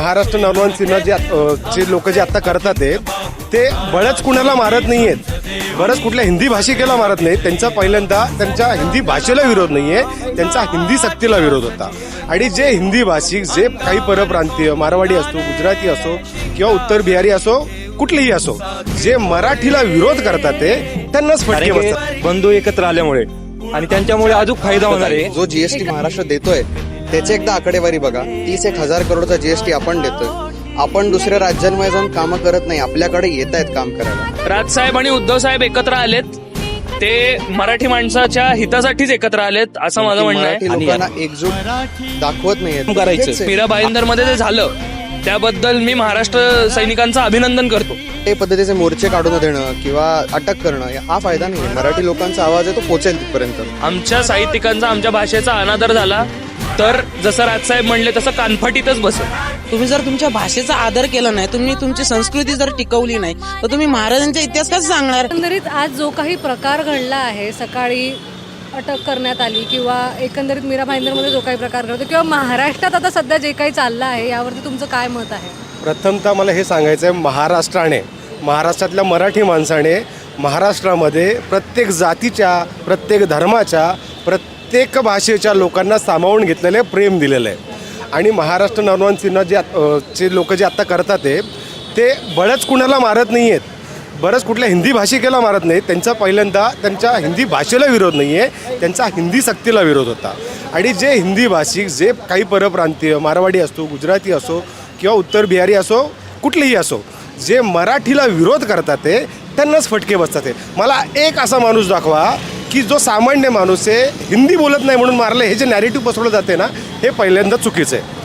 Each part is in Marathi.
महाराष्ट्र नवनवन सिन्हा जे जे लोक जे आता करतात ते ते बळच कुणाला मारत नाहीयेत. बरंच कुठल्या हिंदी भाषिकेला मारत नाहीत. त्यांचा पहिल्यांदा त्यांच्या हिंदी भाषेला विरोध नाहीये. त्यांचा हिंदी सक्तीला विरोध होता. आणि जे हिंदी भाषिक जे काही परप्रांतीय मारवाडी असो गुजराती असो किंवा उत्तर बिहारी असो कुठलेही असो जे मराठीला विरोध करतात ते त्यांनाच फटके बसतात. बंधू एकत्र आल्यामुळे. आणि त्यांच्यामुळे अजून फायदा होणार आहे. जो जीएसटी महाराष्ट्र देतोय त्याची एकदा आकडेवारी बघा. तीस एक हजार करोडचा जीएसटी आपण देतोय. आपण दुसऱ्या राज्यांमध्ये जाऊन कामं करत नाही. आपल्याकडे येत आहेत काम करायला. राजसाहेब आणि उद्धव साहेब एकत्र आलेत. ते मराठी माणसाच्या हितासाठीच एकत्र आलेत असं माझं म्हणणं आहे. लोकांना एकजूट दाखवत नाहीये करायचं. मीरा भाईंदरमध्ये जे झालं त्याबद्दल मी महाराष्ट्र सैनिकांचं अभिनंदन करतो. ते पद्धतीचे मोर्चे काढून देणं किंवा अटक करणं हा फायदा नाही मराठी लोकांचा आवाज आहे तो पोचेल तिथपर्यंत. आमच्या साहित्यिकांचा आमच्या भाषेचा अनादर झाला. तर जसं राजसाहेब म्हणले तसं कानफाटीतच बसेल तुम्ही जर तुमच्या भाषेचा आदर केला नाही तुम्ही तुमची संस्कृती जर टिकवली नाही तर तुम्ही महाराजांचा इतिहास कसं सांगणार? एकंदरीत आज जो काही प्रकार घडला आहे सकाळी अटक करण्यात आली किंवा एकंदरीत मीरा भाईंदरमध्ये जो काही प्रकार घडतो किंवा महाराष्ट्रात आता सध्या जे काही चाललं आहे यावरती तुमचं काय मत आहे? प्रथमतः मला हे सांगायचं आहे महाराष्ट्राने महाराष्ट्रातल्या मराठी माणसाने महाराष्ट्रामध्ये प्रत्येक जातीच्या प्रत्येक धर्माच्या प्रत्येक प्रत्येक भाषेच्या लोकांना सामावून घेतलेलं आहे प्रेम दिलेलं. आहे आणि महाराष्ट्र नवनवन सिन्हा जे चे जे लोक जे आत्ता करतात ते ते बळच कुणाला मारत नाही आहेत बरंच कुठल्या हिंदी भाषिकेला मारत नाही त्यांचा पहिल्यांदा त्यांच्या हिंदी भाषेला विरोध नाही आहे त्यांचा हिंदी सक्तीला विरोध होता. आणि जे हिंदी भाषिक जे काही परप्रांतीय मारवाडी असो गुजराती असो किंवा उत्तर बिहारी असो कुठलेही असो जे मराठीला विरोध करतात ते त्यांनाच फटके बसतात ते. मला एक असा माणूस दाखवा की जो सामान्य माणूस आहे हिंदी बोलत नाही म्हणून मारलं हे जे नॅरेटिव्ह पसरवलं जाते ना हे पहिल्यांदा चुकीचं आहे.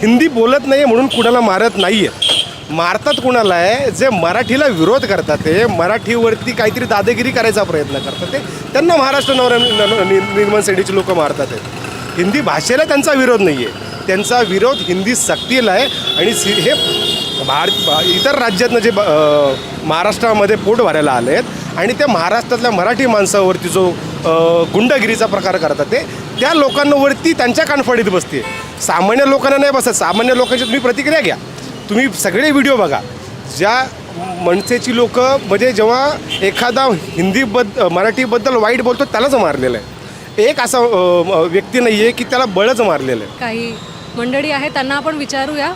हिंदी बोलत नाही म्हणून कुणाला मारत नाही आहे मारतात कुणाला आहे जे मराठीला विरोध करतात ते मराठीवरती काहीतरी दादागिरी करायचा प्रयत्न करतात ते त्यांना महाराष्ट्र नवर निर्माण सेनेची लोक मारतात आहेत हिंदी भाषेला त्यांचा विरोध नाही आहे त्यांचा विरोध हिंदी सक्तीला आहे आणि हे भारत इतर राज्यातनं जे ब- महाराष्ट्रामध्ये पोट भरायला आले आहेत आणि त्या महाराष्ट्रातल्या मराठी माणसावरती जो गुंडगिरीचा प्रकार करतात ते त्या लोकांवरती त्यांच्या कानफडीत बसते. सामान्य लोकांना नाही बसत. सामान्य लोकांची तुम्ही प्रतिक्रिया घ्या. तुम्ही सगळे व्हिडिओ बघा. ज्या मनसेची लोक म्हणजे जेव्हा एखादा हिंदीबद्द मराठीबद्दल वाईट बोलतो त्यालाच मारलेलं आहे. एक असा व्यक्ती नाही आहे की त्याला बळच मारलेलं आहे. काही मंडळी आहे त्यांना आपण विचारूया.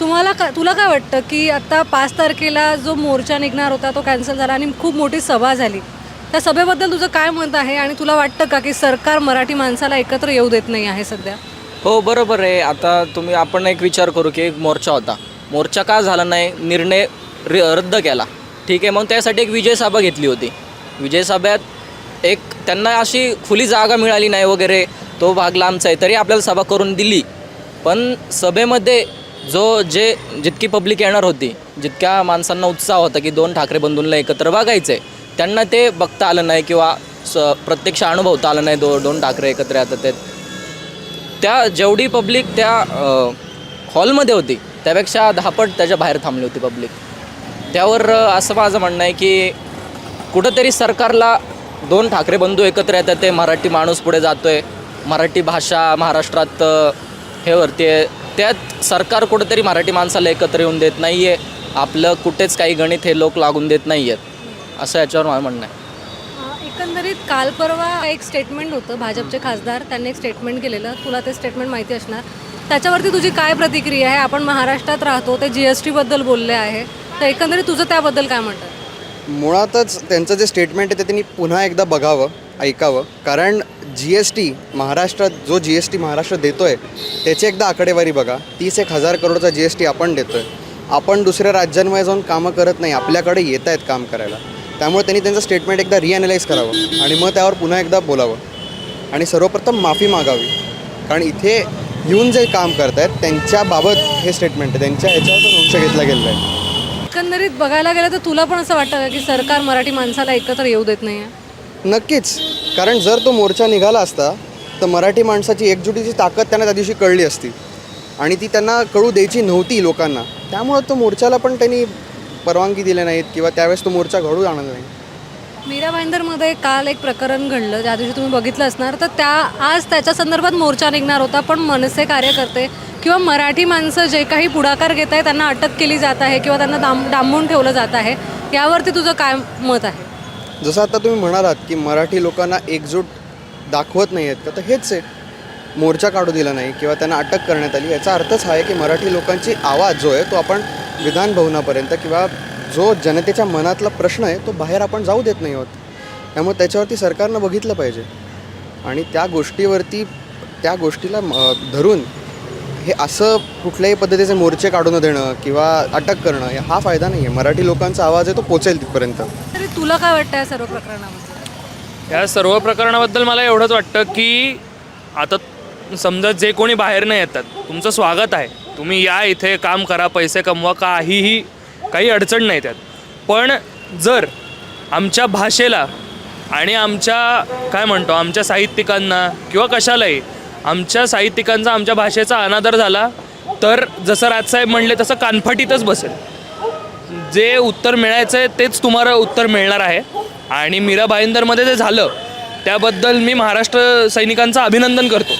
तुम्हाला का तुला काय वाटतं की आता पाच तारखेला जो मोर्चा निघणार होता तो कॅन्सल झाला आणि खूप मोठी सभा झाली. त्या सभेबद्दल तुझं काय मत आहे आणि तुला वाटतं का की सरकार मराठी माणसाला एकत्र येऊ देत नाही आहे सध्या? हो बरोबर आहे. आता तुम्ही आपण एक विचार करू की एक मोर्चा होता. मोर्चा का झाला नाही? निर्णय र रद्द केला. ठीक आहे मग त्यासाठी एक विजय सभा घेतली होती. विजय सभेत एक त्यांना अशी खुली जागा मिळाली नाही वगैरे तो भाग लांबचा आहे तरी आपल्याला सभा करून दिली. पण सभेमध्ये जो जे जितकी पब्लिक येणार होती जितक्या माणसांना उत्साह होता की दोन ठाकरे बंधूंना एकत्र बघायचं आहे त्यांना ते बघता आलं नाही किंवा स प्रत्यक्ष अनुभवता आलं नाही दो दोन ठाकरे एकत्र येतात ते. त्या जेवढी पब्लिक त्या हॉलमध्ये होती त्यापेक्षा दहापट त्याच्या बाहेर थांबली होती पब्लिक त्यावर असं माझं म्हणणं आहे की कुठंतरी सरकारला दोन ठाकरे बंधू एकत्र येतात ते मराठी माणूस पुढे जातो आहे मराठी भाषा महाराष्ट्रात हे वरती आहे. त्यात सरकार कुठंतरी मराठी माणसाला एकत्र येऊन देत नाही आहे आपलं कुठेच काही गणित हे लोक लागून देत नाही आहेत असं याच्यावर माझं म्हणणं आहे. एकंदरीत काल परवा एक स्टेटमेंट होतं भाजपचे खासदार त्यांनी एक स्टेटमेंट केलेलं तुला ते स्टेटमेंट माहिती असणार. त्याच्यावरती तुझी काय प्रतिक्रिया आहे? आपण महाराष्ट्रात राहतो ते जी एस टीबद्दल बोलले आहे. तर एकंदरीत तुझं त्याबद्दल काय म्हणतात? मुळातच त्यांचं जे स्टेटमेंट आहे ते त्यांनी पुन्हा एकदा बघावं ऐकावं. कारण जी एस टी महाराष्ट्रात जो जी एस टी महाराष्ट्र देतो आहे त्याची एकदा आकडेवारी बघा. तीस एक हजार करोडचा जी एस टी आपण देतो आहे आपण दुसऱ्या राज्यांमध्ये जाऊन कामं करत नाही आपल्याकडे येत आहेत काम करायला. त्यामुळे त्यांनी त्यांचं स्टेटमेंट एकदा रिअनालाइज करावं आणि मग त्यावर पुन्हा एकदा बोलावं. आणि सर्वप्रथम माफी मागावी. कारण इथे येऊन जे काम करत आहेत त्यांच्याबाबत हे स्टेटमेंट आहे. त्यांच्या ह्याच्यावर अंश घेतला गेलेला आहे. एकंदरीत बघायला गेलं तर तुला पण असं वाटतं का की सरकार मराठी माणसाला एकत्र येऊ देत नाही आहे नक्कीच. कारण जर तो मोर्चा निघाला असता तर मराठी माणसाची एकजुटीची ताकद त्यांना त्या दिवशी कळली असती. आणि ती त्यांना कळू द्यायची नव्हती लोकांना. त्यामुळं तो मोर्चाला पण त्यांनी परवानगी दिली नाहीत किंवा त्यावेळेस तो मोर्चा घडू जाणार नाही. मीरा भाईंदरमध्ये काल एक प्रकरण घडलं. ज्या दिवशी तुम्ही बघितलं असणार तर त्या आज त्याच्या संदर्भात मोर्चा निघणार होता. पण मनसे कार्यकर्ते किंवा मराठी माणसं जे काही पुढाकार घेत आहे त्यांना अटक केली जात आहे किंवा त्यांना दाम डांबून ठेवलं जात आहे. यावरती तुझं काय मत आहे? जसं आता तुम्ही म्हणालात की मराठी लोकांना एकजूट दाखवत नाही आहेत का तर हेच आहे मोर्चा काढू दिला नाही किंवा त्यांना अटक करण्यात आली. याचा अर्थच हा आहे की मराठी लोकांची आवाज जो आहे तो आपण विधान भवनापर्यंत किंवा जो जनतेच्या मनातला प्रश्न आहे तो बाहेर आपण जाऊ देत नाही आहोत. त्यामुळे त्याच्यावरती सरकारनं बघितलं पाहिजे. आणि त्या गोष्टीवरती त्या गोष्टीला म- धरून हे असं कुठल्याही पद्धतीचे मोर्चे काढून देणं किंवा अटक करणं हे फायदा नाही आहे. मराठी लोकांचा आवाज आहे तो पोचेल तिथपर्यंत. तरी तुला काय वाटतं या सर्व प्रकरणाबद्दल? या सर्व प्रकरणाबद्दल मला एवढंच वाटतं की आता समजा जे कोणी बाहेर नाही येतात तुमचं स्वागत आहे. तुम्ही या इथे काम करा पैसे कमवा काहीही काही अडचण नाही त्यात. पण जर आमच्या भाषेला आणि आमच्या काय म्हणतो आमच्या साहित्यिकांना किंवा कशालाही आमच्या साहित्यिकांचा आमच्या भाषेचा अनादर झाला तर जसं राजसाहेब म्हणले तसं कानफाटीतच बसेल. जे उत्तर मिळायचं आहे तेच तुम्हाला उत्तर मिळणार आहे. आणि मीरा भाईंदरमध्ये जे झालं त्याबद्दल मी महाराष्ट्र सैनिकांचं अभिनंदन करतो.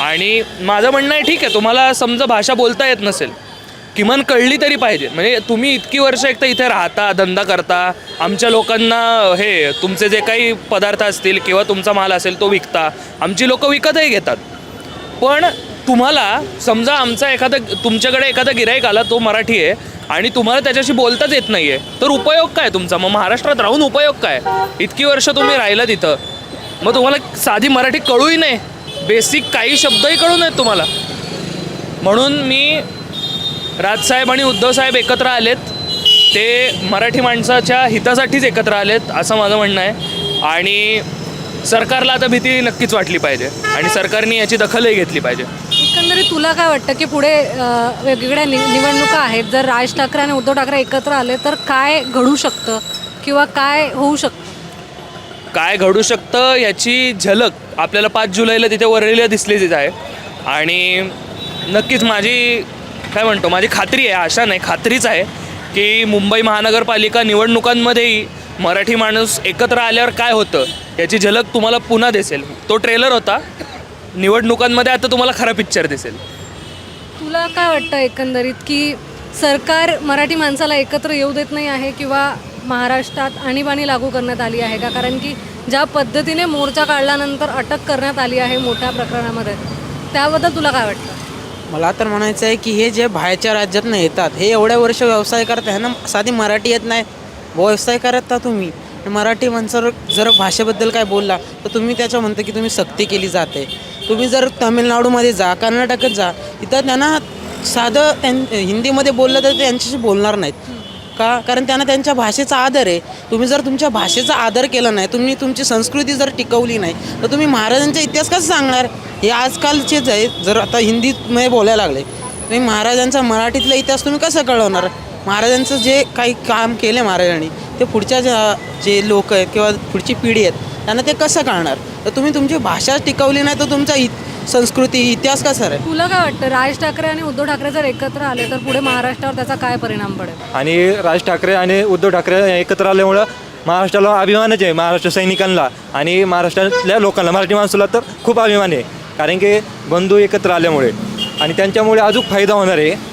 आणि माझं म्हणणं आहे ठीक आहे तुम्हाला समजा भाषा बोलता येत नसेल किमान कळली तरी पाहिजे. म्हणजे तुम्ही इतकी वर्ष एक तर इथे राहता धंदा करता आमच्या लोकांना हे तुमचे जे काही पदार्थ असतील किंवा तुमचा माल असेल तो विकता. आमची लोकं विकतही घेतात. पण तुम्हाला समजा आमचा एखादा तुमच्याकडे एखादा गिराईक आला तो मराठी आहे आणि तुम्हाला त्याच्याशी बोलताच येत नाही आहे तर उपयोग काय तुमचा? मग महाराष्ट्रात राहून उपयोग काय? इतकी वर्ष तुम्ही राहिला तिथं मग तुम्हाला साधी मराठी कळूही नाही. बेसिक काही शब्दही कळू नयेत तुम्हाला. म्हणून मी राजसाहेब आणि उद्धवसाहेब एकत्र आलेत. ते मराठी माणसाच्या हितासाठीच एकत्र आलेत असं माझं म्हणणं आहे. आणि सरकारला आता भीती नक्कीच वाटली पाहिजे आणि सरकारने याची दखलही घेतली पाहिजे. एकंदरीत तुला काय वाटतं की पुढे अ, वेगवेगळ्या नि निवडणुका आहेत? जर राज ठाकरे आणि उद्धव ठाकरे एकत्र आले तर काय घडू शकतं? किंवा काय होऊ शकतं काय घडू शकतं याची झलक आपल्याला पाच जुलैला तिथे वरळीला दिसलीच आहे. आणि नक्कीच माझी काय म्हणतो माझी खात्री आहे आशा नाही खात्रीच आहे की मुंबई महानगरपालिका निवडणुकांमध्येही मराठी माणूस एकत्र आल्यावर काय होतं याची झलक तुम्हाला पुन्हा दिसेल. तो ट्रेलर होता निवडणुकांमध्ये आता तुम्हाला खरा पिक्चर दिसेल. तुला काय वाटतं एकंदरीत की सरकार मराठी माणसाला एकत्र येऊ देत नाही आहे किंवा महाराष्ट्रात आणीबाणी लागू करण्यात आली आहे का? कारण की ज्या पद्धतीने मोर्चा काढल्यानंतर अटक करण्यात आली आहे मोठ्या प्रकरणामध्ये त्याबद्दल तुला काय वाटतं? मला तर म्हणायचं आहे की हे जे बाहेरच्या राज्यातनं येतात हे एवढ्या वर्ष व्यवसाय करत आहे ना साधी मराठी येत नाही. व्यवसाय करता तुम्ही. मराठी माणसावर जर भाषेबद्दल काय बोलला तर तुम्ही त्याच्या म्हणतं की तुम्ही सक्ती केली जाते. तुम्ही जर तामिळनाडूमध्ये जा कर्नाटकात जा तिथं त्यांना साधं त्यां हिंदीमध्ये बोललं तर ते त्यांच्याशी बोलणार नाहीत. का? कारण त्यांना त्यांच्या भाषेचा आदर आहे. तुम्ही जर तुमच्या भाषेचा आदर केला नाही तुम्ही तुमची संस्कृती जर टिकवली नाही तर तुम्ही महाराजांचा इतिहास कसं सांगणार? हे आजकालचेच आहे जर आता हिंदीमध्ये बोलायला लागले तुम्ही महाराजांचा मराठीतला इतिहास तुम्ही कसं कळवणार? महाराजांचं जे काही काम केलं महाराजांनी ते पुढच्या ज्या जे लोक आहेत किंवा पुढची पिढी आहेत त्यांना ते कसं कळणार? तर तुम्ही तुमची भाषा टिकवली नाही तर तुमचा इत संस्कृती इतिहास कसा आहे? तुला काय वाटतं राज ठाकरे आणि उद्धव ठाकरे जर एकत्र आले तर पुढे महाराष्ट्रावर त्याचा काय परिणाम पडेल? आणि राज ठाकरे आणि उद्धव ठाकरे एकत्र आल्यामुळं महाराष्ट्राला अभिमानच आहे महाराष्ट्र सैनिकांना. आणि महाराष्ट्रातल्या लोकांना मराठी माणसाला तर खूप अभिमान आहे. कारण की बंधू एकत्र आल्यामुळे. आणि त्यांच्यामुळे अजून फायदा होणार आहे.